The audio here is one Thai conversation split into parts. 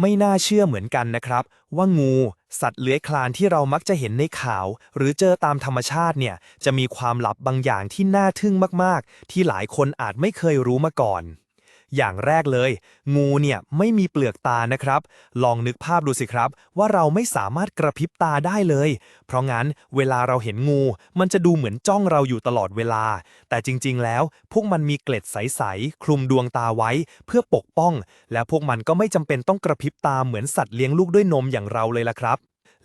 ไม่น่าเชื่อเหมือนกันนะครับ ว่างู สัตว์เลื้อยคลานที่เรามักจะเห็นในข่าว หรือเจอตามธรรมชาติเนี่ย จะมีความลับบางอย่างที่น่าทึ่งมาก ๆ ที่หลายคนอาจไม่เคยรู้มาก่อน อย่างแรกเลย งูเนี่ยไม่มีเปลือกตานะครับ ลองนึกภาพดูสิครับ ว่าเราไม่สามารถกระพริบตาได้เลย เพราะงั้นเวลาเราเห็นงู มันจะดูเหมือนจ้องเราอยู่ตลอดเวลา แต่จริง ๆ แล้ว พวกมันมีเกล็ดใส ๆ คลุมดวงตาไว้เพื่อปกป้อง และพวกมันก็ไม่จำเป็นต้องกระพริบตาเหมือนสัตว์เลี้ยงลูกด้วยนมอย่างเราเลยล่ะครับ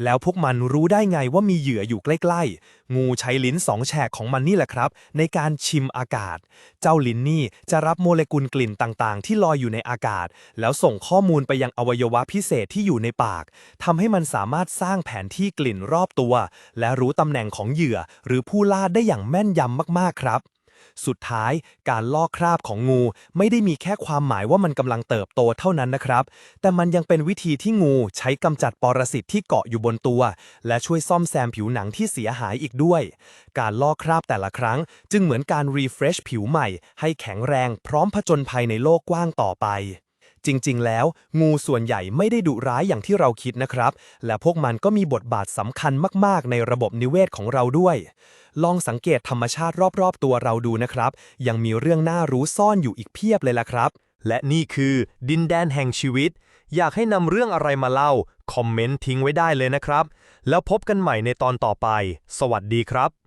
แล้วพวกมันรู้ได้ไงว่ามีเหยื่ออยู่ใกล้ๆ งูใช้ลิ้นสองแฉกของมันนี่แหละครับ ในการชิมอากาศ เจ้าลิ้นนี่จะรับโมเลกุลกลิ่นต่างๆ ที่ลอยอยู่ในอากาศ แล้วส่งข้อมูลไปยังอวัยวะพิเศษที่อยู่ในปากทำให้มันสามารถสร้างแผนที่กลิ่นรอบตัว และรู้ตำแหน่งของเหยื่อ หรือผู้ล่าได้อย่างแม่นยำมากๆครับ สุดท้ายการลอกคราบของงูไม่ได้มีแค่ความหมายว่ามันกำลังเติบโตเท่านั้นนะครับ แต่มันยังเป็นวิธีที่งูใช้กำจัดปรสิตที่เกาะอยู่บนตัว และช่วยซ่อมแซมผิวหนังที่เสียหายอีกด้วย การลอกคราบแต่ละครั้ง จึงเหมือนการรีเฟรชผิวใหม่ ให้แข็งแรงพร้อมผจญภัยในโลกกว้างต่อไป จริงๆ แล้ว งูส่วนใหญ่ไม่ได้ดุร้ายอย่างที่เราคิดนะครับ และพวกมันก็มีบทบาทสำคัญมากๆ ในระบบนิเวศของเราด้วย ลองสังเกตธรรมชาติรอบๆ ตัวเราดูนะครับ ยังมีเรื่องน่ารู้ซ่อนอยู่อีกเพียบเลยล่ะครับ และนี่คือดินแดนแห่งชีวิต อยากให้นำเรื่องอะไรมาเล่า คอมเมนต์ทิ้งไว้ได้เลยนะครับ แล้วพบกันใหม่ในตอนต่อไป สวัสดีครับ